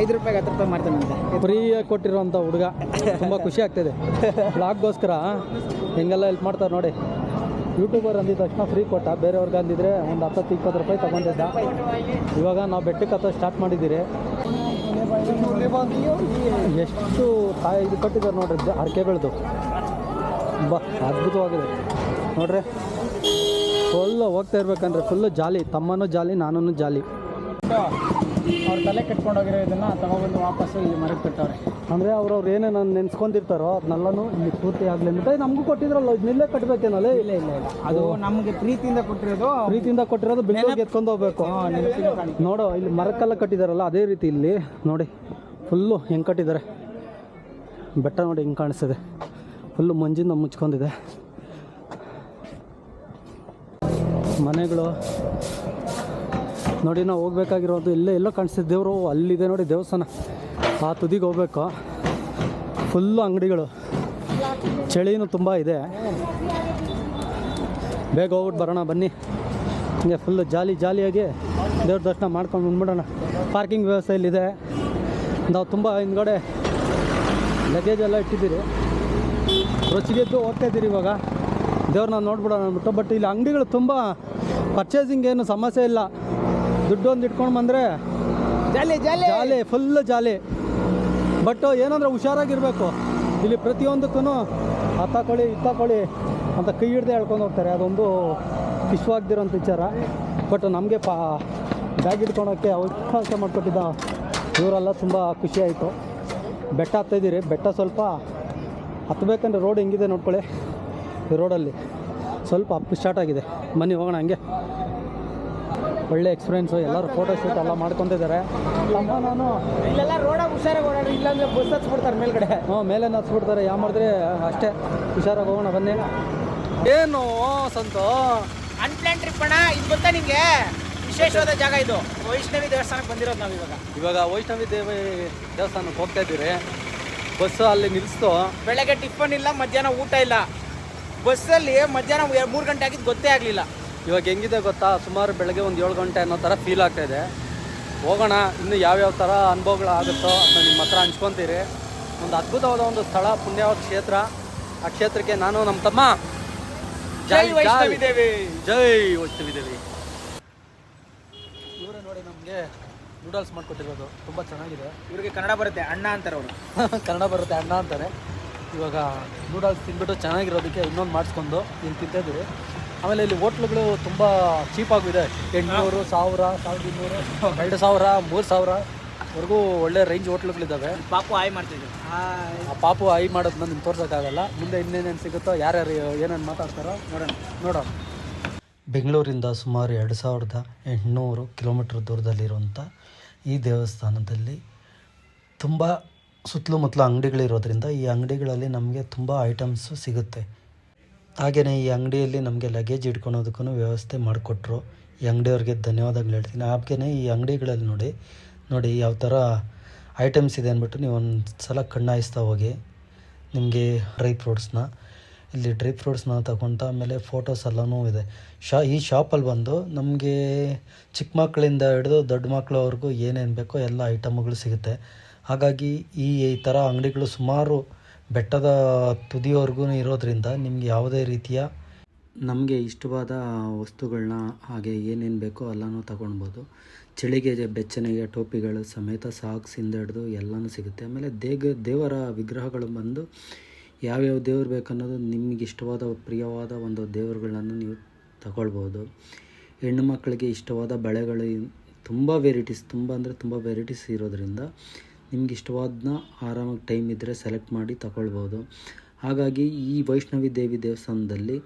ಐದು ರೂಪಾಯಿಗೆ ಹತ್ತು ರೂಪಾಯಿ ಮಾಡ್ತಾನಂತೆ ಫ್ರೀಯಾಗಿ ಕೊಟ್ಟಿರುವಂಥ ಹುಡುಗ. ತುಂಬ ಖುಷಿ ಆಗ್ತಿದೆ. ಬ್ಲಾಗ್ಗೋಸ್ಕರ ಹೆಂಗೆಲ್ಲ ಹೆಲ್ಪ್ ಮಾಡ್ತಾರೆ ನೋಡಿ. ಯೂಟ್ಯೂಬರ್ ಅಂದಿದ ತಕ್ಷಣ ಫ್ರೀ ಕೊಟ್ಟ. ಬೇರೆಯವ್ರಿಗೆ ಅಂದಿದ್ರೆ ಒಂದು ಹತ್ತತ್ತು, ಇಪ್ಪತ್ತು ರೂಪಾಯಿ ತಗೊಂಡಿದ್ದ. ಇವಾಗ ನಾವು ಬೆಟ್ಟಕ್ಕೆ ಹತ್ತೋ ಸ್ಟಾರ್ಟ್ ಮಾಡಿದ್ದೀರಿ. ಎಷ್ಟು ತಾಯಿ ಇದು ಕೊಟ್ಟಿದ್ದಾರೆ ನೋಡ್ರಿ ಅಡಿಕೆ ಬೆಳೆದು. ಬಾ, ಅದ್ಭುತವಾಗಿದೆ. ನೋಡ್ರಿ. ಫುಲ್ಲು ಹೋಗ್ತಾ ಇರ್ಬೇಕಂದ್ರೆ ಫುಲ್ಲು ಜಾಲಿ. ತಮ್ಮನೂ ಜಾಲಿ ನಾನೂ ಜಾಲಿ. ಅವ್ರ ತಲೆ ಕಟ್ಕೊಂಡೋಗಿರೋ ಇದನ್ನು ತಗೊಬಂದು ವಾಪಸ್ಸು ಇಲ್ಲಿ ಮರಕ್ಕೆ ಕಟ್ಟವ್ರೆ ಅಂದರೆ ಅವ್ರವ್ರು ನಾನು ನೆನ್ಸ್ಕೊಂಡಿರ್ತಾರೋ ಅದನ್ನೆಲ್ಲನೂ ಇಲ್ಲಿ ಪೂರ್ತಿ ಆಗಲಿ ಅಂತ. ನಮಗೂ ಕೊಟ್ಟಿದ್ರಲ್ಲ ಇದನ್ನೆಲ್ಲೇ ಕಟ್ಟಬೇಕೇನಲ್ಲ ಇಲ್ಲ ಇಲ್ಲ ಇಲ್ಲ. ಅದು ನಮಗೆ ಪ್ರೀತಿಯಿಂದ ಕೊಟ್ಟಿರೋದು ಪ್ರೀತಿಯಿಂದ ಕೊಟ್ಟಿರೋದು ಬೆಂಗಳೂರಿಗೆ ಎತ್ಕೊಂಡು ಹೋಗ್ಬೇಕು. ನೋಡು ಇಲ್ಲಿ ಮರಕ್ಕೆಲ್ಲ ಕಟ್ಟಿದಾರಲ್ಲ ಅದೇ ರೀತಿ ಇಲ್ಲಿ. ನೋಡಿ ಫುಲ್ಲು ಹೆಂಗೆ ಕಟ್ಟಿದ್ದಾರೆ ಬೆಟ್ಟ ನೋಡಿ ಹೆಂಗೆ ಕಾಣಿಸ್ತದೆ. ಫುಲ್ಲು ಮಂಜಿಂದ ಮುಚ್ಕೊಂಡಿದೆ. ಮನೆಗಳು ನೋಡಿ ನಾವು ಹೋಗ್ಬೇಕಾಗಿರೋದು ಇಲ್ಲೇ ಎಲ್ಲೋ ಕಾಣಿಸ್ತಿದ್ದ ದೇವರು ಅಲ್ಲಿದೆ ನೋಡಿ, ದೇವಸ್ಥಾನ. ಆ ತುದಿಗೆ ಹೋಗ್ಬೇಕು. ಫುಲ್ಲು ಅಂಗಡಿಗಳು. ಚಳಿನೂ ತುಂಬ ಇದೆ. ಬೇಗ ಹೋಗ್ಬಿಟ್ಟು ಬರೋಣ, ಬನ್ನಿ. ಹಿಂಗೆ ಫುಲ್ಲು ಜಾಲಿ, ಜಾಲಿಯಾಗಿ ದೇವ್ರ ದರ್ಶನ ಮಾಡ್ಕೊಂಡು ಬಂದ್ಬಿಡೋಣ. ಪಾರ್ಕಿಂಗ್ ವ್ಯವಸ್ಥೆ ಇಲ್ಲಿದೆ. ನಾವು ತುಂಬ ಹಿಂದ್ಗಡೆ ಲಗೇಜ್ ಎಲ್ಲ ಇಟ್ಟಿದ್ದೀರಿ. ರುಚಿಗೆದ್ದು ಹೋಗ್ತಾ ಇದ್ದೀರಿ ಇವಾಗ. ದೇವ್ರನ್ನ ನೋಡ್ಬಿಡೋಣ ಅಂದ್ಬಿಟ್ಟು ಬಟ್ ಇಲ್ಲಿ ಅಂಗಡಿಗಳು ತುಂಬ ಪರ್ಚೇಸಿಂಗ್ ಏನು ಸಮಸ್ಯೆ ಇಲ್ಲ. ದುಡ್ಡು ಒಂದು ಇಟ್ಕೊಂಡು ಬಂದರೆ ಜಾಲಿ ಜಾಲಿ. ಜಾಲಿ ಫುಲ್ ಜಾಲಿ. ಬಟ್ ಏನಂದ್ರೆ ಹುಷಾರಾಗಿರ್ಬೇಕು. ಇಲ್ಲಿ ಪ್ರತಿಯೊಂದಕ್ಕೂ ಹತ್ತಾಕೊಳ್ಳಿ ಇತ್ತಾಕೊಳ್ಳಿ ಅಂತ ಕೈ ಹಿಡ್ದೆ ಹೇಳ್ಕೊಂಡು ಹೋಗ್ತಾರೆ. ಅದೊಂದು ಇಷ್ಟವಾಗ್ದಿರೋಂಥ ವಿಚಾರ. ಬಟ್ ನಮಗೆ ಪಾ ಬ್ಯಾಗ್ ಇಟ್ಕೊಳೋಕ್ಕೆ ಅವಕಾಶ ಮಾಡಿಕೊಟ್ಟಿದ್ದ ಇವರೆಲ್ಲ ತುಂಬ ಖುಷಿಯಾಯಿತು ಬೆಟ್ಟ ಹತ್ತಿದ್ದೀರಿ ಬೆಟ್ಟ ಸ್ವಲ್ಪ ಹತ್ತಬೇಕಂದ್ರೆ ರೋಡ್ ಹೆಂಗಿದೆ ನೋಡ್ಕೊಳ್ಳಿ. ರೋಡಲ್ಲಿ ಸ್ವಲ್ಪ ಅಪ್ ಸ್ಟಾರ್ಟ್ ಆಗಿದೆ. ಮನೆ ಹೋಗೋಣ ಹಂಗೆ. ಒಳ್ಳೆ ಎಕ್ಸ್ಪೀರಿಯೆನ್ಸು ಎಲ್ಲರೂ ಫೋಟೋ ಶೂಟ್ ಎಲ್ಲ ಮಾಡ್ಕೊತಿದ್ದಾರೆ. ತಮ್ಮ ನಾನು ಇಲ್ಲೆಲ್ಲ ರೋಡಾಗಿ ಹುಷಾರಾಗಿ ಓಡಾಡ್ರಿ ಇಲ್ಲಾಂದ್ರೆ ಬಸ್ ಹಚ್ಬಿಡ್ತಾರೆ ಮೇಲ್ಗಡೆ. ಹ್ಞೂ ಮೇಲೆ ಹಚ್ಬಿಡ್ತಾರೆ ಯಾವ ಮಾಡಿದ್ರೆ ಅಷ್ಟೇ. ಹುಷಾರಾಗಿ ಹೋಗೋಣ ಬನ್ನಿ. ಏನು ಸಂತು? ಅನ್ಪ್ಲಾನ್ ಟ್ರಿಪ್ ಅಣ್ಣ ಇದು ಗೊತ್ತಾ ನಿಮಗೆ? ವಿಶೇಷವಾದ ಜಾಗ ಇದು. ವೈಷ್ಣವಿ ದೇವಸ್ಥಾನಕ್ಕೆ ಬಂದಿರೋದು ನಾವು ಇವಾಗ. ಇವಾಗ ವೈಷ್ಣವಿ ದೇವಿ ದೇವಸ್ಥಾನಕ್ಕೆ ಹೋಗ್ತಾ ಇದ್ದೀರಿ. ಬಸ್ಸು ಅಲ್ಲಿ ನಿಲ್ಲಿಸ್ತು ಬೆಳಗ್ಗೆ ಟಿಫನ್ ಇಲ್ಲ ಮಧ್ಯಾಹ್ನ ಊಟ ಇಲ್ಲ. ಬಸ್ಸಲ್ಲಿ ಮಧ್ಯಾಹ್ನ ಮೂರು ಗಂಟೆ ಆಗಿದ್ದು ಗೊತ್ತೇ ಆಗಲಿಲ್ಲ. ಇವಾಗ ಹೆಂಗಿದೆ ಗೊತ್ತಾ? ಸುಮಾರು ಬೆಳಗ್ಗೆ ಒಂದು ಏಳು ಗಂಟೆ ಅನ್ನೋ ಥರ ಫೀಲ್ ಆಗ್ತಾ ಇದೆ. ಹೋಗೋಣ ಇನ್ನು ಯಾವ್ಯಾವ ಥರ ಅನುಭವಗಳಾಗುತ್ತೋ ಅದನ್ನ ನಿಮ್ಮ ಹತ್ರ ಹಂಚ್ಕೊತೀರಿ. ಒಂದು ಅದ್ಭುತವಾದ ಒಂದು ಸ್ಥಳ ಪುಣ್ಯವಾದ ಕ್ಷೇತ್ರ. ಆ ಕ್ಷೇತ್ರಕ್ಕೆ ನಾನು ನಮ್ಮ ತಮ್ಮ. ಜೈ ವೈಷ್ಣವಿ ದೇವಿ. ಜೈ ವೈಷ್ಣವಿ ದೇವಿ. ಇವರೇ ನೋಡಿ ನಮಗೆ ನೂಡಲ್ಸ್ ಮಾಡ್ಕೊಟ್ಟಿರೋದು. ತುಂಬ ಚೆನ್ನಾಗಿದೆ. ಇವರಿಗೆ ಕನ್ನಡ ಬರುತ್ತೆ ಅಣ್ಣ ಅಂತಾರೆ ಅವರು. ಕನ್ನಡ ಬರುತ್ತೆ ಅಣ್ಣ ಅಂತಾರೆ. ಇವಾಗ ನೂಡಲ್ಸ್ ತಿಂದ್ಬಿಟ್ಟು ಚೆನ್ನಾಗಿರೋದಕ್ಕೆ ಇನ್ನೊಂದು ಮಾಡಿಸ್ಕೊಂಡು ಇಲ್ಲಿ ತಿಂತಿದ್ದೀವಿ ಆಮೇಲೆ ಇಲ್ಲಿ ಹೋಟ್ಲುಗಳು ತುಂಬ ಚೀಪಾಗಿದೆ ಎಂಟುನೂರು ಸಾವಿರ ಸಾವಿರದ ಇನ್ನೂರು ಎರಡು ಸಾವಿರ ಮೂರು ಸಾವಿರವರೆಗೂ ಒಳ್ಳೆ ರೇಂಜ್ ಹೋಟ್ಲುಗಳಿದ್ದಾವೆ. ಪಾಪು ಆಯ್ ಮಾಡ್ತಿದ್ದೀವಿ ಆ ಪಾಪು ಐ ಮಾಡೋದನ್ನ ನಿಮ್ಗೆ ತೋರ್ಸೋಕ್ಕಾಗಲ್ಲ. ಮುಂದೆ ಇನ್ನೇನೇನು ಸಿಗುತ್ತೋ ಯಾರ್ಯಾರು ಏನೇನು ಮಾತಾಡ್ತಾರೋ ನೋಡೋಣ ನೋಡೋಣ. ಬೆಂಗಳೂರಿಂದ ಸುಮಾರು ಎರಡು ಸಾವಿರದ ಎಂಟುನೂರು ಕಿಲೋಮೀಟ್ರ್ ದೂರದಲ್ಲಿರುವಂಥ ಈ ದೇವಸ್ಥಾನದಲ್ಲಿ ತುಂಬ ಸುತ್ತಲೂ ಮುತ್ತಲು ಅಂಗಡಿಗಳಿರೋದ್ರಿಂದ ಈ ಅಂಗಡಿಗಳಲ್ಲಿ ನಮಗೆ ತುಂಬ ಐಟಮ್ಸು ಸಿಗುತ್ತೆ. ಹಾಗೆಯೇ ಈ ಅಂಗಡಿಯಲ್ಲಿ ನಮಗೆ ಲಗೇಜ್ ಇಟ್ಕೊಳೋದಕ್ಕೂ ವ್ಯವಸ್ಥೆ ಮಾಡಿಕೊಟ್ರು. ಈ ಅಂಗಡಿಯವ್ರಿಗೆ ಧನ್ಯವಾದಗಳು ಹೇಳ್ತೀನಿ. ಹಾಗೆಯೇ ಈ ಅಂಗಡಿಗಳಲ್ಲಿ ನೋಡಿ ನೋಡಿ ಯಾವ ಥರ ಐಟಮ್ಸ್ ಇದೆ ಅಂದ್ಬಿಟ್ಟು ನೀವು ಒಂದು ಸಲ ಕಣ್ಣಾಯಿಸ್ತಾ ಹೋಗಿ ನಿಮಗೆ ಡ್ರೈ ಫ್ರೂಟ್ಸ್ನ ಇಲ್ಲಿ ಡ್ರೈ ಫ್ರೂಟ್ಸ್ನ ತಗೊಂಡು ಆಮೇಲೆ ಫೋಟೋಸ್ ಎಲ್ಲನೂ ಇದೆ. ಶಾ, ಈ ಶಾಪಲ್ಲಿ ಬಂದು ನಮಗೆ ಚಿಕ್ಕ ಮಕ್ಕಳಿಂದ ಹಿಡಿದು ದೊಡ್ಡ ಮಕ್ಕಳವ್ರಿಗೂ ಏನೇನು ಬೇಕೋ ಎಲ್ಲ ಐಟಮ್ಗಳು ಸಿಗುತ್ತೆ. ಹಾಗಾಗಿ ಈ ಈ ಥರ ಅಂಗಡಿಗಳು ಸುಮಾರು ಬೆಟ್ಟದ ತುದಿವರೆಗೂ ಇರೋದ್ರಿಂದ ನಿಮಗೆ ಯಾವುದೇ ರೀತಿಯ ನಮಗೆ ಇಷ್ಟವಾದ ವಸ್ತುಗಳನ್ನ ಹಾಗೆ ಏನೇನು ಬೇಕೋ ಎಲ್ಲನೂ ತಗೊಳ್ಬೋದು. ಚಳಿಗೆ ಬೆಚ್ಚನೆಗೆ ಟೋಪಿಗಳು ಸಮೇತ ಸಾಕ್ಸಿಂದ ಹಿಡಿದು ಎಲ್ಲನೂ ಸಿಗುತ್ತೆ. ಆಮೇಲೆ ದೇಗ, ದೇವರ ವಿಗ್ರಹಗಳು ಬಂದು ಯಾವ್ಯಾವ ದೇವ್ರು ಬೇಕನ್ನೋದು ನಿಮಗೆ ಇಷ್ಟವಾದ, ಪ್ರಿಯವಾದ ಒಂದು ದೇವರುಗಳನ್ನು ನೀವು ತಗೊಳ್ಬೋದು. ಹೆಣ್ಣು ಮಕ್ಕಳಿಗೆ ಇಷ್ಟವಾದ ಬಳೆಗಳು, ತುಂಬ ವೆರೈಟೀಸ್, ತುಂಬ ಅಂದರೆ ತುಂಬ ವೆರೈಟೀಸ್ ಇರೋದ್ರಿಂದ ನಿಮ್ಗೆ ಇಷ್ಟವಾದನ್ನ ಆರಾಮಾಗಿ ಟೈಮ್ ಇದ್ದರೆ ಸೆಲೆಕ್ಟ್ ಮಾಡಿ ತಗೊಳ್ಬೋದು ಹಾಗಾಗಿ ಈ ವೈಷ್ಣವಿ ದೇವಿ ದೇವಸ್ಥಾನದಲ್ಲಿ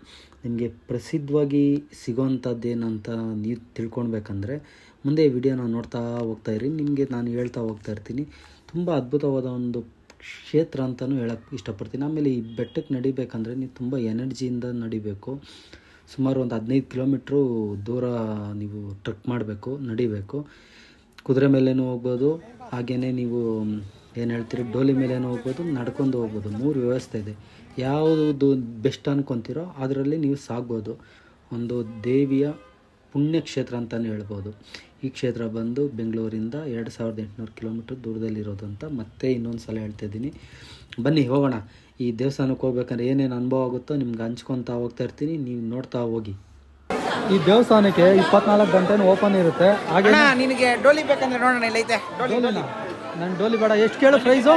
ನಿಮಗೆ ಪ್ರಸಿದ್ಧವಾಗಿ ಸಿಗೋವಂಥದ್ದೇನಂತ ನೀವು ತಿಳ್ಕೊಳ್ಬೇಕಂದ್ರೆ, ಮುಂದೆ ವಿಡಿಯೋನ ನೋಡ್ತಾ ಹೋಗ್ತಾ ಇರಿ ನಿಮಗೆ ನಾನು ಹೇಳ್ತಾ ಹೋಗ್ತಾ ಇರ್ತೀನಿ. ತುಂಬ ಅದ್ಭುತವಾದ ಒಂದು ಕ್ಷೇತ್ರ ಅಂತಲೂ ಹೇಳಕ್ಕೆ ಇಷ್ಟಪಡ್ತೀನಿ. ಆಮೇಲೆ ಈ ಬೆಟ್ಟಕ್ಕೆ ನಡಿಬೇಕಂದ್ರೆ ನೀವು ತುಂಬ ಎನರ್ಜಿಯಿಂದ ನಡಿಬೇಕು. ಸುಮಾರು ಒಂದು ಹದಿನೈದು ಕಿಲೋಮೀಟ್ರು ದೂರ ನೀವು ಟ್ರಕ್ ಮಾಡಬೇಕು, ನಡಿಬೇಕು. ಕುದುರೆ ಮೇಲೇನೂ ಹೋಗ್ಬೋದು ಹಾಗೆಯೇ ನೀವು ಏನು ಹೇಳ್ತೀರಿ, ಡೋಲಿ ಮೇಲೇನೂ ಹೋಗ್ಬೋದು, ನಡ್ಕೊಂಡು ಹೋಗ್ಬೋದು, ಮೂರು ವ್ಯವಸ್ಥೆ ಇದೆ. ಯಾವುದು ಬೆಸ್ಟ್ ಅನ್ಕೊತೀರೋ ಅದರಲ್ಲಿ ನೀವು ಸಾಗ್ಬೋದು. ಒಂದು ದೇವಿಯ ಪುಣ್ಯಕ್ಷೇತ್ರ ಅಂತಲೇ ಹೇಳ್ಬೋದು. ಈ ಕ್ಷೇತ್ರ ಬಂದು ಬೆಂಗಳೂರಿಂದ ಎರಡು ಸಾವಿರದ ಎಂಟುನೂರು ಕಿಲೋಮೀಟ್ರ್ ದೂರದಲ್ಲಿರೋದು ಅಂತ ಮತ್ತೆ ಇನ್ನೊಂದು ಸಲ ಹೇಳ್ತಾ ಇದ್ದೀನಿ. ಬನ್ನಿ, ಹೋಗೋಣ. ಈ ದೇವಸ್ಥಾನಕ್ಕೆ ಹೋಗ್ಬೇಕಂದ್ರೆ ಏನೇನು ಅನುಭವ ಆಗುತ್ತೋ ನಿಮ್ಗೆ ಹಂಚ್ಕೊತಾ ಹೋಗ್ತಾ ಇರ್ತೀನಿ. ನೀವು ನೋಡ್ತಾ ಹೋಗಿ. ಈ ದೇವಸ್ಥಾನಕ್ಕೆ ಇಪ್ಪತ್ನಾಲ್ಕು ಗಂಟೆ ಓಪನ್ ಇರುತ್ತೆ. ಹಾಗೆ ನಿನಗೆ ಡೋಲಿ ಬೇಕಂದ್ರೆ ನೋಡೋಣ ಇಲ್ಲೈತೆ ಡೋಲಿ ಡೋಲಿ. ನನ್ನ ಡೋಲಿ ಬೇಡ. ಎಷ್ಟು ಕೇಳು ಪ್ರೈಸು?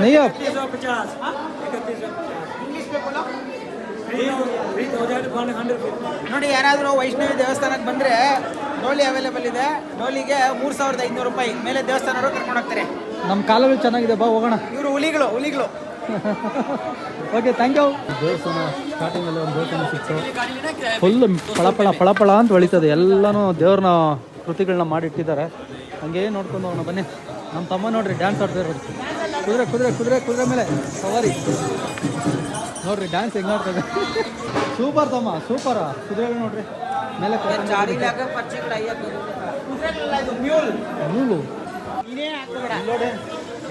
ನಯ್ಯ ನೋಡಿ ಯಾರಾದರೂ ವೈಷ್ಣವಿ ದೇವಸ್ಥಾನಕ್ಕೆ ಬಂದರೆ ಡೋಲಿ ಅವೈಲೇಬಲ್ ಇದೆ. ಡೋಲಿಗೆ ಮೂರು ಸಾವಿರದ ಐನೂರು ರೂಪಾಯಿ. ಮೇಲೆ ದೇವಸ್ಥಾನ ಕರ್ಕೊಂಡು ಹೋಗ್ತಾರೆ. ನಮ್ಮ ಕಾಲಲ್ಲಿ ಚೆನ್ನಾಗಿದೆ ಬಾ ಹೋಗೋಣ. ಇವರು ಹುಲಿಗಳು ಹುಲಿಗಳು. ಓಕೆ ಥ್ಯಾಂಕ್ ಯು ದೇವಸ್ಥಾನ ಸ್ಟಾರ್ಟಿಂಗಲ್ಲಿ ಒಂದು ದೇವಸ್ಥಾನ ಸಿಕ್ತು. ಫುಲ್ ಪಳಪಳ ಪಳಪಳ ಅಂತ ಹೊಳಿತದೆ. ಎಲ್ಲನೂ ದೇವ್ರನ್ನ ಕೃತಿಗಳನ್ನ ಮಾಡಿಟ್ಟಿದ್ದಾರೆ. ಹಂಗೆ ನೋಡ್ಕೊಂಡು ಹೋಗೋಣ ಬನ್ನಿ. ನಮ್ಮ ತಮ್ಮ ನೋಡ್ರಿ ಡ್ಯಾನ್ಸ್ ಆಡ್ತಾ ಇರೋದು ಕುದುರೆ ಕುದುರೆ ಕುದುರೆ ಕುದುರೆ ಮೇಲೆ. ಸವಾರಿ. ನೋಡ್ರಿ ಡ್ಯಾನ್ಸ್ ಹೆಂಗೆ ಆಡ್ತದೆ ಸೂಪರ್ ತಮ್ಮ ಸೂಪರ ಕುದುರೆ ನೋಡ್ರಿ. ಮೇಲೆ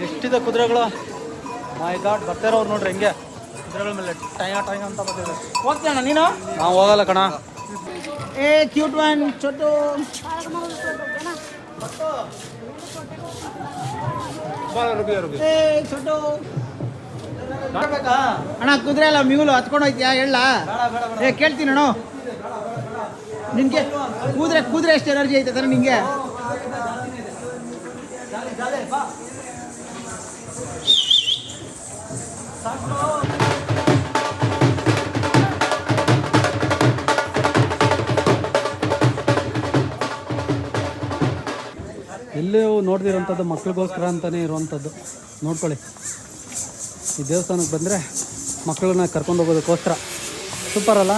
ಎಷ್ಟಿದೆ ಕುದುರೆಗಳು? ಮೈ ಗಾಡ್ ಬರ್ತಾರವ್ರು ನೋಡ್ರಿ ಹಿಂಗೆ. ಕುದುರೆಗಳ ಮೇಲೆ ಟೈಯ ಟೈಮ್ ಅಂತ ಬರ್ತಿದೆ ಹೋಗ್ತೀಯಣ್ಣ ನೀನು? ನಾವು ಹೋಗಲ್ಲ ಕಣ. ಏ ಕ್ಯೂಟ್ ವ್ಯಾನ್ ಚೊಟ್ಟು. ಏ ಚೋಟು ಅಣ್ಣ ಕುದುರೆ ಅಲ್ಲ ಮ್ಯೂಲು ಹತ್ಕೊಂಡು ಹೋಯ್ತಿಯಾ? ಹೇಳ. ಏ ಕೇಳ್ತೀನಿ ಅಣ್ಣ. ನಿನ್ಗೆ ಕೂದ್ರೆ ಕೂದ್ರೆ ಎಷ್ಟು ಎನರ್ಜಿ ಐತೆ ತಾನೆ ನಿಂಗೆ ಎಲ್ಲೇ ನೋಡ್ದಿರೋಂಥದ್ದು ಮಕ್ಳಿಗೋಸ್ಕರ ಅಂತಲೇ ಇರುವಂಥದ್ದು ನೋಡ್ಕೊಳ್ಳಿ. ಈ ದೇವಸ್ಥಾನಕ್ಕೆ ಬಂದರೆ ಮಕ್ಕಳನ್ನ ಕರ್ಕೊಂಡು ಹೋಗೋದಕ್ಕೋಸ್ಕರ. ಸೂಪರ್ ಅಲ್ಲ?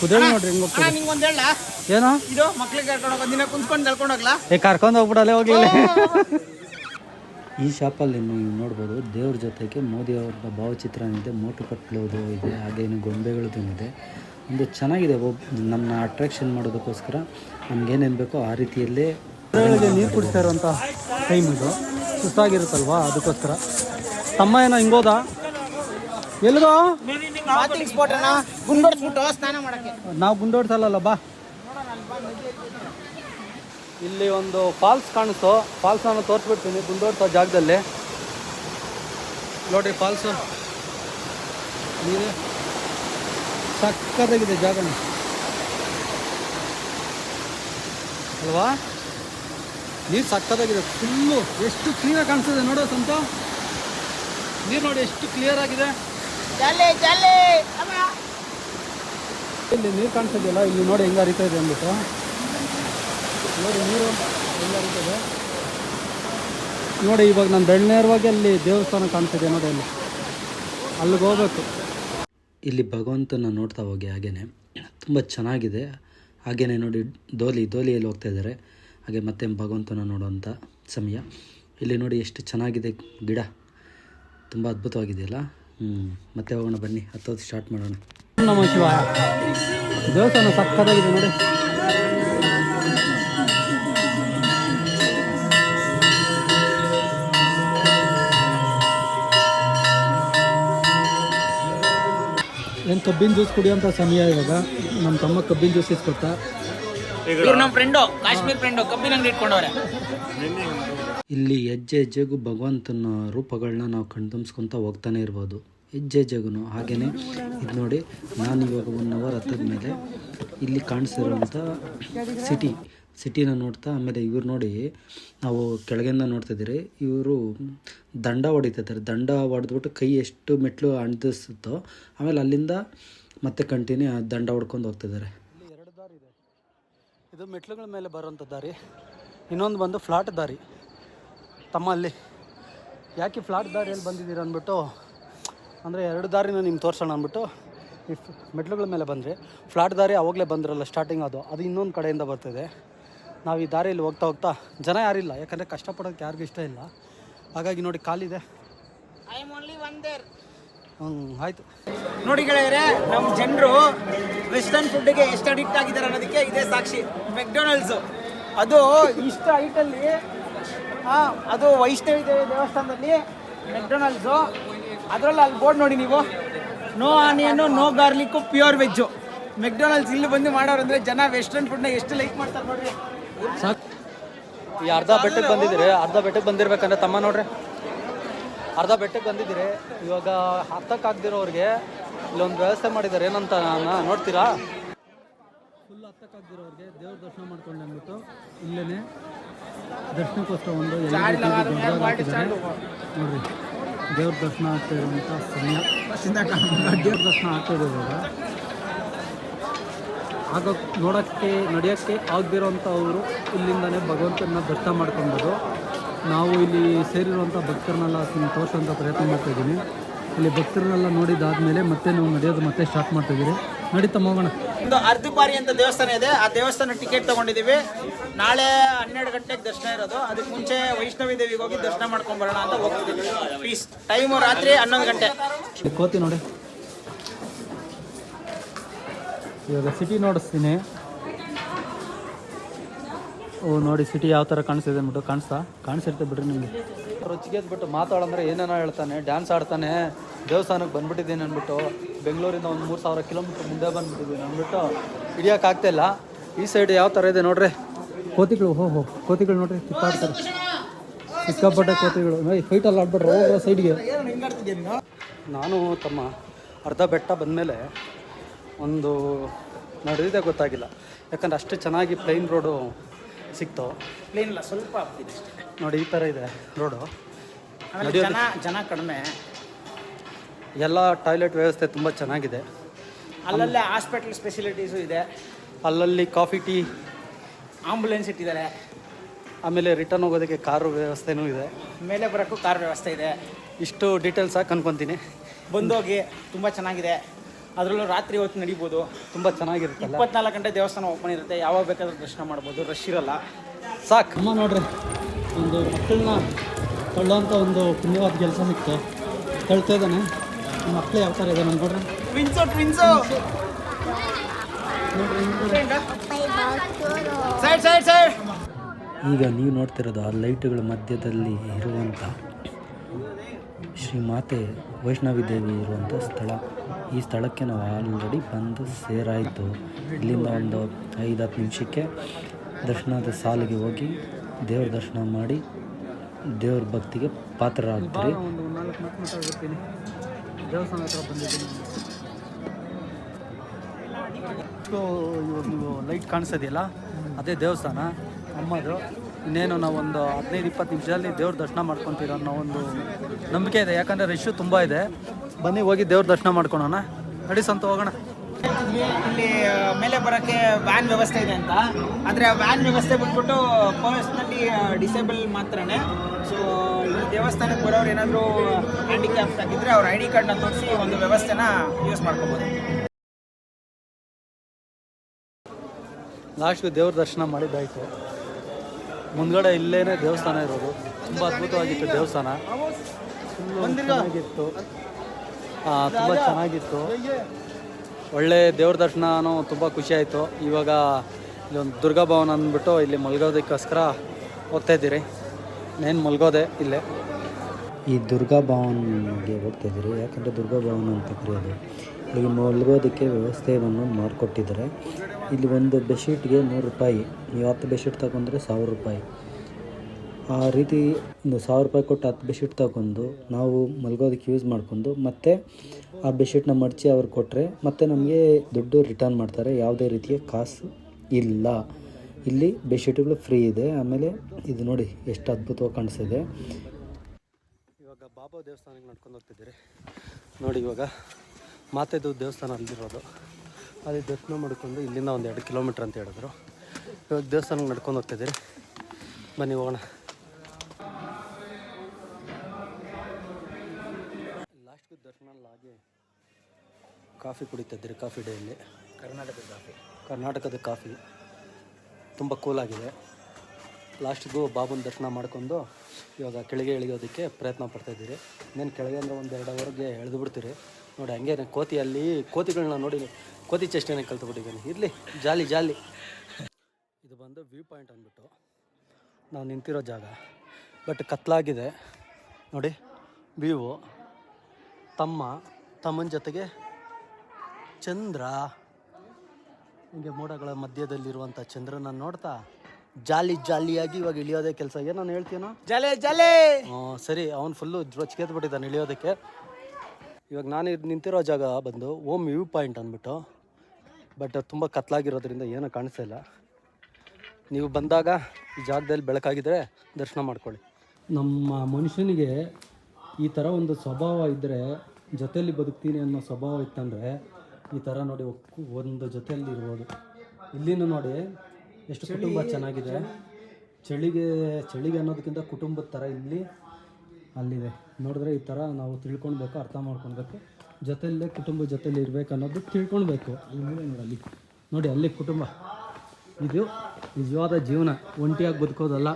ಕುದುರೆ ನೋಡ್ರಿ ಹೆಂಗೆ ಹೋಗ್ತೀವಿ ಏನೋ? ಇದು ಮಕ್ಳಿಗೆ ಕರ್ಕೊಂಡು ಹೋಗೋದು ದಿನ ಕುಂತ್ಕೊಂಡು ಕರ್ಕೊಂಡು ಹೋಗ್ಲಾ? ಏ ಕರ್ಕೊಂಡು ಹೋಗ್ಬಿಡಲ್ಲೇ ಹೋಗ್ಲಿಲ್ಲ ಈ ಶಾಪಲ್ಲಿ ನೀವು ನೋಡ್ಬೋದು ದೇವ್ರ ಜೊತೆಗೆ ಮೋದಿ ಅವ್ರ ಭಾವಚಿತ್ರ ಇದೆ ಮೋಟು ಕಟ್ಲೋದು ಇದೆ ಹಾಗೆ ಇನ್ನು ಗೊಂಬೆಗಳದ್ದು ಇದೆ. ಒಂದು ಚೆನ್ನಾಗಿದೆ ಒಬ್ಬ ನಮ್ಮನ್ನ ಅಟ್ರಾಕ್ಷನ್ ಮಾಡೋದಕ್ಕೋಸ್ಕರ ನಮ್ಗೇನೇನು ಬೇಕೋ ಆ ರೀತಿಯಲ್ಲೇ ನೀರು ಕುಡಿಸ್ತಾ ಇರೋಂಥ ಟೈಮ್ ಇದು. ಸುಸ್ತಾಗಿರುತ್ತಲ್ವಾ ಅದಕ್ಕೋಸ್ಕರ? ತಮ್ಮ ಏನೋ ಹಿಂಗೋದ ಎಲ್ಲಿಗೋ? ನಾವು ಗುಂಡೋಡ್ಸಲ್ಲ ಬಾ. ಇಲ್ಲಿ ಒಂದು ಫಾಲ್ಸ್ ಕಾಣಿಸ್ತು. ಫಾಲ್ಸ್ ನಾನು ತೋರಿಸ್ಬಿಡ್ತೀನಿ ಗುಂಡೋಡ್ಸೋ ಜಾಗದಲ್ಲಿ. ನೋಡಿ ಫಾಲ್ಸು. ನೀರು ಸಕ್ಕತ್ತಾಗಿದೆ ಜಾಗ ಅಲ್ವಾ? ನೀರು ಸಕ್ಕತ್ತಾಗಿದೆ ಫುಲ್ಲು ಎಷ್ಟು ಕ್ಲಿಯರ್ ಕಾಣಿಸ್ತದೆ ನೋಡೋ ಸಂತ. ನೀರು ನೋಡಿ ಎಷ್ಟು ಕ್ಲಿಯರ್ ಆಗಿದೆ. ಇಲ್ಲಿ ನೀರು ಕಾಣಿಸ್ತಿದೆಯಲ್ಲ ಇಲ್ಲಿ ನೋಡಿ ಹೆಂಗೆ ಹರಿತಾ ಇದೆ ಅಂದ್ಬಿಟ್ಟು. ನೋಡಿ ನೀರು ಎಲ್ಲ ನೋಡಿ ಇವಾಗ ನಾನು ಬೆಳ್ನೇರವಾಗಿ ಅಲ್ಲಿ ದೇವಸ್ಥಾನ ಕಾಣ್ತಿದೆ ನೋಡಿ ಅಲ್ಲಿ ಅಲ್ಲಿಗೆ ಹೋಗ್ಬೇಕು. ಇಲ್ಲಿ ಭಗವಂತನ ನೋಡ್ತಾ ಹೋಗಿ ಹಾಗೇನೆ. ತುಂಬ ಚೆನ್ನಾಗಿದೆ. ಹಾಗೇನೆ ನೋಡಿ ದೋಲಿ ದೋಲಿಯಲ್ಲಿ ಹೋಗ್ತಾ ಇದ್ದಾರೆ. ಹಾಗೆ ಮತ್ತೆ ಭಗವಂತನ ನೋಡುವಂಥ ಸಮಯ. ಇಲ್ಲಿ ನೋಡಿ ಎಷ್ಟು ಚೆನ್ನಾಗಿದೆ ಗಿಡ. ತುಂಬ ಅದ್ಭುತವಾಗಿದೆಯಲ್ಲ? ಹ್ಞೂ ಮತ್ತೆ ಹೋಗೋಣ ಬನ್ನಿ. ಹತ್ತೋದು ಸ್ಟಾರ್ಟ್ ಮಾಡೋಣ. ನಮ್ಮ ಶಿವ ದೇವಸ್ಥಾನ ಸಕ್ಕತ್ತಾಗಿದೆ ನೋಡಿ. ಏನು ಕಬ್ಬಿನ ಜ್ಯೂಸ್ ಕುಡಿಯೋಂಥ ಸಮಯ ಇವಾಗ. ನಮ್ಮ ತಮ್ಮ ಕಬ್ಬಿನ ಜ್ಯೂಸ್ ಇಸ್ಕೊಟ್ಟ ಇವ್ರು ನಮ್ಮ ಫ್ರೆಂಡು ಕಾಶ್ಮೀರ್ ಫ್ರೆಂಡು ಕಬ್ಬಿನ ಅಂಗಡಿ ಇಟ್ಕೊಂಡವ್ರೆ. ಇಲ್ಲಿ ಹೆಜ್ಜೆ ಹೆಜ್ಜೆಗೂ ಭಗವಂತನ ರೂಪಗಳನ್ನ ನಾವು ಕಣ್ತುಂಬಿಸ್ಕೊತ ಹೋಗ್ತಾನೆ ಇರ್ಬೋದು. ಹೆಜ್ಜೆ ಹೆಜ್ಜೆಗೂ ಹಾಗೆಯೇ ಇದು ನೋಡಿ ನಾನು ಇವಾಗ ಒನ್ ಅವರ್ ಹತ್ತದ ಮೇಲೆ ಇಲ್ಲಿ ಕಾಣಿಸಿರುವಂಥ ಸಿಟಿ ಸಿಟಿನ ನೋಡ್ತಾ, ಆಮೇಲೆ ಇವ್ರು ನೋಡಿ ನಾವು ಕೆಳಗಿಂದ ನೋಡ್ತಿದ್ದೀರಿ ಇವರು ದಂಡ ಹೊಡಿತಿದ್ದಾರೆ ದಂಡ ಹೊಡೆದ್ಬಿಟ್ಟು ಕೈ ಎಷ್ಟು ಮೆಟ್ಲು ಅಂಟಿಸುತ್ತೋ, ಆಮೇಲೆ ಅಲ್ಲಿಂದ ಮತ್ತೆ ಕಂಟಿನ್ಯೂ ಆ ದಂಡ ಹೊಡ್ಕೊಂಡು ಹೋಗ್ತಿದ್ದಾರೆ ಎರಡು ದಾರಿ ಇದೆ. ಇದು ಮೆಟ್ಲುಗಳ ಮೇಲೆ ಬರುವಂಥ ದಾರಿ. ಇನ್ನೊಂದು ಬಂದು ಫ್ಲಾಟ್ ದಾರಿ. ತಮ್ಮ ಅಲ್ಲಿ ಯಾಕೆ ಫ್ಲಾಟ್ ದಾರಿಯಲ್ಲಿ ಬಂದಿದ್ದೀರ ಅಂದ್ಬಿಟ್ಟು, ಅಂದರೆ ಎರಡು ದಾರಿನ ನಿಮ್ಗೆ ತೋರಿಸೋಣ ಅಂದ್ಬಿಟ್ಟು, ಈ ಮೆಟ್ಲುಗಳ ಮೇಲೆ ಬಂದರೆ. ಫ್ಲಾಟ್ ದಾರಿ ಅವಾಗಲೇ ಬಂದಿರಲ್ಲ ಸ್ಟಾರ್ಟಿಂಗ್ ಅದು. ಅದು ಇನ್ನೊಂದು ಕಡೆಯಿಂದ ಬರ್ತಿದೆ. ನಾವು ಈ ದಾರಿಯಲ್ಲಿ ಹೋಗ್ತಾ ಹೋಗ್ತಾ ಜನ ಯಾರಿಲ್ಲ ಯಾಕಂದರೆ ಕಷ್ಟಪಡೋಕ್ಕೆ ಯಾರಿಗೂ ಇಷ್ಟ ಇಲ್ಲ. ಹಾಗಾಗಿ ನೋಡಿ ಕಾಲಿದೆ. I am only one there ಹ್ಞೂ ಆಯಿತು. ನೋಡಿ ಗೆಳೆಯರೆ ನಮ್ಮ ಜನರು ವೆಸ್ಟರ್ನ್ ಫುಡ್ಗೆ ಎಷ್ಟು ಅಡಿಕ್ಟ್ ಆಗಿದ್ದಾರೆ ಅನ್ನೋದಕ್ಕೆ ಇದೇ ಸಾಕ್ಷಿ ಮೆಕ್ಡೊನಾಲ್ಡ್ಸು ಅದು ಇಷ್ಟು ಹೈಟಲ್ಲಿ ಅದು ವೈಷ್ಣವಿ ದೇವಿ ದೇವಸ್ಥಾನದಲ್ಲಿ ಮೆಕ್ಡೊನಾಲ್ಡ್ಸು ಅದರಲ್ಲಿ ಅಲ್ಲಿ ಬೋರ್ಡ್ ನೋಡಿ ನೀವು. No onion no garlic pure veg McDonald's ಇಲ್ಲಿ ಬಂದು ಮಾಡೋರು ಅಂದರೆ ಜನ ವೆಸ್ಟರ್ನ್ ಫುಡ್ನ ಎಷ್ಟು ಲೈಕ್ ಮಾಡ್ತಾರೆ ನೋಡ್ರಿ. ಈ ಅರ್ಧ ಬೆಟ್ಟಕ್ಕೆ ಬಂದಿದ್ದೀರಿ ಅರ್ಧ ಬೆಟ್ಟಕ್ಕೆ ಬಂದಿರ್ಬೇಕಂದ್ರೆ ತಮ್ಮ ನೋಡ್ರಿ. ಅರ್ಧ ಬೆಟ್ಟಕ್ಕೆ ಬಂದಿದ್ದೀರಿ ಇವಾಗ ಹತ್ತಕ್ಕಾಗ್ದಿರೋರಿಗೆ ಇಲ್ಲೊಂದು ವ್ಯವಸ್ಥೆ ಮಾಡಿದ್ದಾರೆ. ಏನಂತ ನಾನು ನೋಡ್ತೀರಾ? ಫುಲ್ ಹತ್ತಕ್ಕಾಗ್ದಿರೋರಿಗೆ ದೇವ್ರ ದರ್ಶನ ಮಾಡ್ಕೊಂಡು ಅಂದ್ಬಿಟ್ಟು ಇಲ್ಲೇ ದರ್ಶನಕ್ಕೋಸ್ಕರ ಒಂದು ನೋಡ್ರಿ ದೇವ್ರ ದರ್ಶನ ಆಗ್ತಾ ಇರುವಂಥ ಸಮಯ. ದೇವ್ರ ದರ್ಶನ ಆಗ್ತಾ ಇದೆ ಇವಾಗ ಆಗ ನೋಡೋಕ್ಕೆ ನಡೆಯೋಕ್ಕೆ ಆಗದಿರೋಂಥ ಅವರು ಇಲ್ಲಿಂದನೇ ಭಗವಂತನ ದರ್ಶನ ಮಾಡ್ಕೊಬೋದು ನಾವು ಇಲ್ಲಿ ಸೇರಿರುವಂಥ ಭಕ್ತರನ್ನೆಲ್ಲ ತೋರಿಸೋಂಥ ಪ್ರಯತ್ನ ಮಾಡ್ತಾಯಿದ್ದೀನಿ ಇಲ್ಲಿ ಭಕ್ತರನ್ನೆಲ್ಲ ನೋಡಿದಾದ್ಮೇಲೆ ಮತ್ತೆ ನಾವು ನಡೆಯೋದು ಮತ್ತೆ ಸ್ಟಾರ್ಟ್ ಮಾಡ್ತಿದ್ದೀರಿ ನಡೀತಾ ಹೋಗೋಣ ಒಂದು ಅರ್ಧಪಾರಿ ಅಂತ ದೇವಸ್ಥಾನ ಇದೆ. ಆ ದೇವಸ್ಥಾನ ಟಿಕೆಟ್ ತೊಗೊಂಡಿದ್ದೀವಿ. ನಾಳೆ ಹನ್ನೆರಡು ಗಂಟೆಗೆ ದರ್ಶನ ಇರೋದು. ಅದಕ್ಕೆ ಮುಂಚೆ ವೈಷ್ಣವಿ ದೇವಿಗೆ ಹೋಗಿ ದರ್ಶನ ಮಾಡ್ಕೊಂಬರೋಣ ಅಂತ ಹೋಗ್ತಿದ್ದೀವಿ. ಪ್ಲೀಸ್ ಟೈಮು ರಾತ್ರಿ ಹನ್ನೊಂದು ಗಂಟೆ. ಕೋತಿ ನೋಡಿ. ಇವಾಗ ಸಿಟಿ ನೋಡಿಸ್ತೀನಿ. ಓ ನೋಡಿ ಸಿಟಿ ಯಾವ ಥರ ಕಾಣಿಸ್ತಿದೆ ಅಂದ್ಬಿಟ್ಟು ಕಾಣಿಸ್ತಾ? ಕಾಣಿಸಿರ್ತೇವೆ ಬಿಡ್ರಿ ನಿಮಗೆ. ರೊಚ್ಚಿಗೆ ಬಿಟ್ಟು ಮಾತಾಡಂದ್ರೆ ಏನೇನೋ ಹೇಳ್ತಾನೆ ಡ್ಯಾನ್ಸ್ ಆಡ್ತಾನೆ ದೇವಸ್ಥಾನಕ್ಕೆ ಬಂದ್ಬಿಟ್ಟಿದ್ದೀನಿ ಅಂದ್ಬಿಟ್ಟು ಬೆಂಗಳೂರಿಂದ ಒಂದು ಮೂರು ಸಾವಿರ ಕಿಲೋಮೀಟ್ರ್ ಮುಂದೆ ಬಂದ್ಬಿಟ್ಟಿದ್ದೀನಿ ಅಂದ್ಬಿಟ್ಟು ಹಿಡಿಯೋಕ್ಕಾಗ್ತಾಯಿಲ್ಲ ಈ ಸೈಡ್ ಯಾವ ಥರ ಇದೆ ನೋಡ್ರಿ? ಕೋತಿಗಳು ಹೋ ಹೋ ಕೋತಿಗಳು ನೋಡ್ರಿ ಕಿತ್ತಾಡ್ತಾರೆ ಸಿಕ್ಕಾಪಟ್ಟೆ ಕೋತಿಗಳು. ನೋಡಿ ಫೈಟಲ್ಲಿ ಆಡ್ಬಿಟ್ರೆ ಹೋಗೋ ಸೈಡ್ಗೆ ನಾನು ತಮ್ಮ ಅರ್ಧ ಬೆಟ್ಟ ಬಂದಮೇಲೆ ಒಂದು ನಡೆದಿದೆ ಗೊತ್ತಾಗಿಲ್ಲ. ಯಾಕಂದ್ರೆ ಅಷ್ಟು ಚೆನ್ನಾಗಿ ಪ್ಲೈನ್ ರೋಡು ಸಿಕ್ತು. ಪ್ಲೇನ್ ಇಲ್ಲ ಸ್ವಲ್ಪ ಆಗ್ತಿದೆ ಅಷ್ಟೇ. ನೋಡಿ ಈ ಥರ ಇದೆ ರೋಡು ಆಮೇಲೆ ಜನ ಜನ ಕಡಿಮೆ. ಎಲ್ಲ ಟಾಯ್ಲೆಟ್ ವ್ಯವಸ್ಥೆ ತುಂಬ ಚೆನ್ನಾಗಿದೆ. ಅಲ್ಲಲ್ಲೇ ಹಾಸ್ಪಿಟಲ್ ಫೆಸಿಲಿಟೀಸು ಇದೆ. ಅಲ್ಲಲ್ಲಿ ಕಾಫಿ ಟೀ ಆಂಬುಲೆನ್ಸ್ ಇಟ್ಟಿದ್ದಾರೆ. ಆಮೇಲೆ ರಿಟರ್ನ್ ಹೋಗೋದಕ್ಕೆ ಕಾರು ವ್ಯವಸ್ಥೆನೂ ಇದೆ. ಮೇಲೆ ಬರೋಕ್ಕೂ ಕಾರ್ ವ್ಯವಸ್ಥೆ ಇದೆ. ಇಷ್ಟು ಡೀಟೇಲ್ಸ್ ಹಾಕಿ ಅನ್ಕೊತೀನಿ ಬಂದೋಗಿ ತುಂಬ ಚೆನ್ನಾಗಿದೆ. ಅದರಲ್ಲೂ ರಾತ್ರಿ ಹೊತ್ತು ನಡಿಬೋದು. ತುಂಬ ಚೆನ್ನಾಗಿರುತ್ತೆ ಇಪ್ಪತ್ನಾಲ್ಕು ಗಂಟೆ ದೇವಸ್ಥಾನ ಓಪನ್ ಇರುತ್ತೆ. ಯಾವಾಗ ಬೇಕಾದ್ರೂ ದರ್ಶನ ಮಾಡ್ಬೋದು. ರಶ್ ಇರಲ್ಲ. ಸಾಕು. ಅಮ್ಮ ನೋಡ್ರಿ ಒಂದು ಮಕ್ಕಳನ್ನ ತಳ್ಳೋಂಥ ಒಂದು ಪುಣ್ಯವಾದ ಕೆಲಸ ಸಿಕ್ತು. ತಳ್ತಾ ಇದ್ದಾನೆ. ನಮ್ಮ ಮಕ್ಕಳು ಯಾವ ಥರ ಇದೆ ನೋಡ್ರಿ. Twins twins side side side! ಈಗ ನೀವು ನೋಡ್ತಿರೋದು ಆ ಲೈಟ್ಗಳ ಮಧ್ಯದಲ್ಲಿ ಇರುವಂಥ ಶ್ರೀ ಮಾತೆ ವೈಷ್ಣವಿ ದೇವಿ ಇರುವಂಥ ಸ್ಥಳ. ಈ ಸ್ಥಳಕ್ಕೆ ನಾವು ಆಲ್ರೆಡಿ ಬಂದು ಸೇರಾಯಿತು. ಇಲ್ಲಿಂದ ಒಂದು ಐದು ಹತ್ತು ನಿಮಿಷಕ್ಕೆ ದರ್ಶನದ ಸಾಲಿಗೆ ಹೋಗಿ ದೇವ್ರ ದರ್ಶನ ಮಾಡಿ ದೇವ್ರ ಭಕ್ತಿಗೆ ಪಾತ್ರರಾಗ್ತೀರಿ. ದೇವಸ್ಥಾನ ಲೈಟ್ ಕಾಣಿಸೋದಿಲ್ಲ ಅದೇ ದೇವಸ್ಥಾನ. ಅಮ್ಮದು ಇನ್ನೇನು ನಾವು ಒಂದು ಹದಿನೈದು ಇಪ್ಪತ್ತು ನಿಮಿಷದಲ್ಲಿ ದೇವ್ರ ದರ್ಶನ ಮಾಡ್ಕೊತೀರ ಅನ್ನೋ ಒಂದು ನಂಬಿಕೆ ಇದೆ. ಯಾಕಂದರೆ ರಶ್ಶು ತುಂಬ ಇದೆ. ಬನ್ನಿ ಹೋಗಿ ದೇವ್ರ ದರ್ಶನ ಮಾಡ್ಕೊಳೋಣ. ನಡಿ ಸಂತ ಹೋಗೋಣ. ಇಲ್ಲಿ ಮೇಲೆ ಬರೋಕ್ಕೆ ವ್ಯಾನ್ ವ್ಯವಸ್ಥೆ ಇದೆ ಅಂತ. ಆದರೆ ಆ ವ್ಯಾನ್ ವ್ಯವಸ್ಥೆ ಬಂದ್ಬಿಟ್ಟು ಪರ್ಸ್ನಲಿ ಡಿಸೇಬಲ್ ಮಾತ್ರನೇ. ಸೊ ಈ ದೇವಸ್ಥಾನಕ್ಕೆ ಬರೋರು ಏನಾದರೂ ಹ್ಯಾಂಡಿಕ್ಯಾಪ್ ಆಗಿದ್ದರೆ ಅವ್ರ ಐ ಡಿ ಕಾರ್ಡ್ನ ತೋರಿಸಿ ಒಂದು ವ್ಯವಸ್ಥೆನ ಯೂಸ್ ಮಾಡ್ಕೋಬೋದು. ಲಾಸ್ಟ್ಗೆ ದೇವ್ರ ದರ್ಶನ ಮಾಡಿದ್ದಾಯಿತು. ಮುಂದ್ಗಡೆ ಇಲ್ಲೇನೆ ದೇವಸ್ಥಾನ ಇರೋದು. ತುಂಬ ಅದ್ಭುತವಾಗಿತ್ತು ದೇವಸ್ಥಾನ. ಚೆನ್ನಾಗಿತ್ತು. ತುಂಬ ಚೆನ್ನಾಗಿತ್ತು. ಒಳ್ಳೆ ದೇವ್ರ ದರ್ಶನನೂ ತುಂಬ ಖುಷಿ ಆಯಿತು. ಇವಾಗ ಇಲ್ಲೊಂದು ದುರ್ಗಾ ಭವನ ಅಂದ್ಬಿಟ್ಟು ಇಲ್ಲಿ ಮಲ್ಗೋದಕ್ಕೋಸ್ಕರ ಹೋಗ್ತಾ ಇದ್ದೀರಿ. ನೇನು ಮಲ್ಗೋದೆ ಇಲ್ಲೇ. ಈ ದುರ್ಗಾ ಭವನ್ಗೆ ಹೋಗ್ತಾ ಇದ್ದೀರಿ. ಯಾಕಂದರೆ ದುರ್ಗಾ ಭವನ ಅಂತ ಕರೆಯೋದು. ಇಲ್ಲಿ ಮಲ್ಗೋದಕ್ಕೆ ವ್ಯವಸ್ಥೆಯನ್ನು ಮಾಡಿಕೊಟ್ಟಿದ್ದಾರೆ ಇಲ್ಲಿ ಒಂದು ಬೆಡ್ಶೀಟ್ಗೆ ನೂರು ರೂಪಾಯಿ. ನೀವು ಹತ್ತು ಬೆಡ್ಶೀಟ್ ತಗೊಂಡ್ರೆ ಸಾವಿರ ರೂಪಾಯಿ. ಆ ರೀತಿ ಒಂದು ಸಾವಿರ ರೂಪಾಯಿ ಕೊಟ್ಟು ಹತ್ತು ಬೆಡ್ಶೀಟ್ ತಗೊಂಡು ನಾವು ಮಲ್ಗೋದಕ್ಕೆ ಯೂಸ್ ಮಾಡ್ಕೊಂಡು ಮತ್ತೆ ಆ ಬೆಡ್ಶೀಟ್ನ ಮಡಚಿ ಅವ್ರು ಕೊಟ್ಟರೆ ಮತ್ತೆ ನಮಗೆ ದುಡ್ಡು ರಿಟರ್ನ್ ಮಾಡ್ತಾರೆ. ಯಾವುದೇ ರೀತಿಯ ಕಾಸು ಇಲ್ಲ. ಇಲ್ಲಿ ಬೆಡ್ಶೀಟ್ಗಳು ಫ್ರೀ ಇದೆ. ಆಮೇಲೆ ಇದು ನೋಡಿ ಎಷ್ಟು ಅದ್ಭುತವಾಗಿ ಕಾಣಿಸ್ತಿದೆ. ಇವಾಗ ಬಾಬಾ ದೇವಸ್ಥಾನಕ್ಕೆ ನಡ್ಕೊಂಡು ಹೋಗ್ತಿದ್ದೀರಿ. ನೋಡಿ ಇವಾಗ ಮಾತೆದು ದೇವಸ್ಥಾನ ಅಲ್ಲಿರೋದು. ಅಲ್ಲಿ ದರ್ಶನ ಮಾಡ್ಕೊಂಡು ಇಲ್ಲಿಂದ ಒಂದು ಎರಡು ಕಿಲೋಮೀಟ್ರ್ ಅಂತ ಹೇಳಿದ್ರು. ಇವಾಗ ದೇವಸ್ಥಾನಕ್ಕೆ ನಡ್ಕೊಂಡು ಹೋಗ್ತಿದ್ದೀರಿ ಬನ್ನಿ ಹೋಗೋಣ. ಲಾಸ್ಟ್ಗೆ ದರ್ಶನ ಹಾಗೆ ಕಾಫಿ ಕುಡಿತಿದ್ದೀರಿ ಕಾಫಿ ಡೇಯಲ್ಲಿ ಕರ್ನಾಟಕದ ಕಾಫಿ. ಕರ್ನಾಟಕದ ಕಾಫಿ ತುಂಬ ಕೂಲಾಗಿದೆ ಲಾಸ್ಟಿಗೂ ಬಾಬುನ ದರ್ಶನ ಮಾಡ್ಕೊಂಡು ಇವಾಗ ಕೆಳಗೆ ಇಳಿಯೋದಕ್ಕೆ ಪ್ರಯತ್ನ ಪಡ್ತಾಯಿದ್ದೀರಿ ಇನ್ನೇನು ಕೆಳಗೆ ಅಂದರೆ ಒಂದು ಎರಡು ಅವರ್ಗೆ ಎಳೆದು ಬಿಡ್ತೀರಿ. ನೋಡಿ ಹಂಗೆ ಕೋತಿಯಲ್ಲಿ ಕೋತಿಗಳನ್ನ ನೋಡಿ ಕೋತಿ ಚೇಷ್ಟೆನೇ ಕಲ್ತ್ಬಿಟ್ಟಿದ್ದೀನಿ ಇರಲಿ ಜಾಲಿ ಜಾಲಿ. ಇದು ಬಂದು ವ್ಯೂ ಪಾಯಿಂಟ್ ಅಂದ್ಬಿಟ್ಟು ನಾವು ನಿಂತಿರೋ ಜಾಗ. ಬಟ್ ಕತ್ಲಾಗಿದೆ. ನೋಡಿ ವ್ಯೂವು ತಮ್ಮ ತಮ್ಮನ ಜೊತೆಗೆ ಚಂದ್ರ. ಹಿಂಗೆ ಮೋಡಗಳ ಮಧ್ಯದಲ್ಲಿರುವಂಥ ಚಂದ್ರನ ನೋಡ್ತಾ ಜಾಲಿ ಜಾಲಿಯಾಗಿ ಇವಾಗ ಇಳಿಯೋದೇ ಕೆಲಸ. ಏನೋ ಹೇಳ್ತೀನೋ? ಜಾಲೆ ಜಾಲೆ! ಹ್ಞೂ ಸರಿ ಅವನು ಫುಲ್ಲು ರೊಚ್ಚಿಗೆದ್ಬಿಟ್ಟಿದ್ದಾನೆ ಇಳಿಯೋದಕ್ಕೆ. ಇವಾಗ ನಾನು ನಿಂತಿರೋ ಜಾಗ ಬಂದು ಓಮ್ ವ್ಯೂ ಪಾಯಿಂಟ್ ಅಂದ್ಬಿಟ್ಟು, ಬಟ್ ತುಂಬ ಕತ್ಲಾಗಿರೋದ್ರಿಂದ ಏನೂ ಕಾಣಿಸ್ತಾ ಇಲ್ಲ. ನೀವು ಬಂದಾಗ ಈ ಜಾಗದಲ್ಲಿ ಬೆಳಕಾಗಿದ್ದರೆ ದರ್ಶನ ಮಾಡ್ಕೊಳ್ಳಿ. ನಮ್ಮ ಮನುಷ್ಯನಿಗೆ ಈ ಥರ ಒಂದು ಸ್ವಭಾವ ಇದ್ದರೆ ಜೊತೆಯಲ್ಲಿ ಬದುಕ್ತೀನಿ ಅನ್ನೋ ಸ್ವಭಾವ ಇತ್ತಂದರೆ ಈ ಥರ ನೋಡಿ ಒಂದು ಜೊತೆಯಲ್ಲಿ ಇರ್ಬೋದು. ಇಲ್ಲಿನೂ ನೋಡಿ ಎಷ್ಟು ಕುಟುಂಬ ಚೆನ್ನಾಗಿದೆ. ಚಳಿಗೆ ಚಳಿಗೆ ಅನ್ನೋದಕ್ಕಿಂತ ಕುಟುಂಬದ ಥರ ಇಲ್ಲಿ ಅಲ್ಲಿದೆ. ನೋಡಿದ್ರೆ ಈ ಥರ ನಾವು ತಿಳ್ಕೊಳ್ಬೇಕು, ಅರ್ಥ ಮಾಡ್ಕೊಳ್ಬೇಕು. ಜೊತೆಯಲ್ಲೇ ಕುಟುಂಬ ಜೊತೆಯಲ್ಲಿ ಇರಬೇಕು ಅನ್ನೋದು ತಿಳ್ಕೊಳ್ಬೇಕು ನೋಡಿ ಅಲ್ಲಿ ನೋಡಿ, ಅಲ್ಲಿ ಕುಟುಂಬ. ಇದು ನಿಜವಾದ ಜೀವನ. ಒಂಟಿಯಾಗಿ ಬದುಕೋದಲ್ಲ.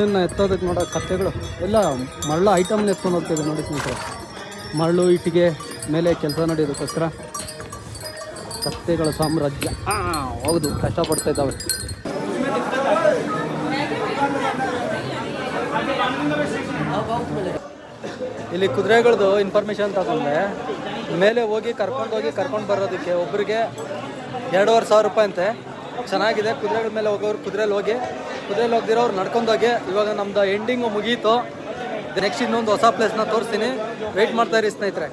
ಮನುಷ್ಯನ ಎತ್ತೋದಕ್ಕೆ ನೋಡೋ ಕತ್ತೆಗಳು ಎಲ್ಲ ಮರಳು ಐಟಮ್ನ ಎತ್ಕೊಂಡು ಹೋಗ್ತಾಯಿದೆ ನೋಡಿ ಸ್ನೇಹಿತರೆ. ಮರಳು ಇಟ್ಟಿಗೆ ಮೇಲೆ ಕೆಲಸ ನಡೆಯೋದಕ್ಕೋಸ್ಕರ ಕತ್ತೆಗಳ ಸಾಮ್ರಾಜ್ಯ. ಹೌದು ಕಷ್ಟಪಡ್ತಾ ಇದ್ದಾವೆ. ಇಲ್ಲಿ ಕುದುರೆಗಳದ್ದು ಇನ್ಫಾರ್ಮೇಷನ್ ತಗೊಂಡೆ. ಮೇಲೆ ಹೋಗಿ ಕರ್ಕೊಂಡು ಹೋಗಿ ಕರ್ಕೊಂಡು ಬರೋದಕ್ಕೆ ಒಬ್ಬರಿಗೆ ಎರಡೂವರೆ ಸಾವಿರ ರೂಪಾಯಿ ಅಂತೆ. ಚೆನ್ನಾಗಿದೆ, ಕುದುರೆಗಳ ಮೇಲೆ ಹೋಗೋರು ಕುದುರೆಲಿ ಹೋಗಿ ಹೋಗ್ದಿರೋರು ಅವ್ರು ಹೋಗಿ ಇವಾಗ ನಮ್ದು ಎಂಡಿಂಗು ಮುಗೀತು. ನೆಕ್ಸ್ಟ್ ಇನ್ನೊಂದು ಹೊಸ ಪ್ಲೇಸ್ನ ತೋರಿಸ್ತೀನಿ. ವೆಯ್ಟ್ ಮಾಡ್ತಾ ಇರಿ ಸ್ನೇಹಿತರೆ.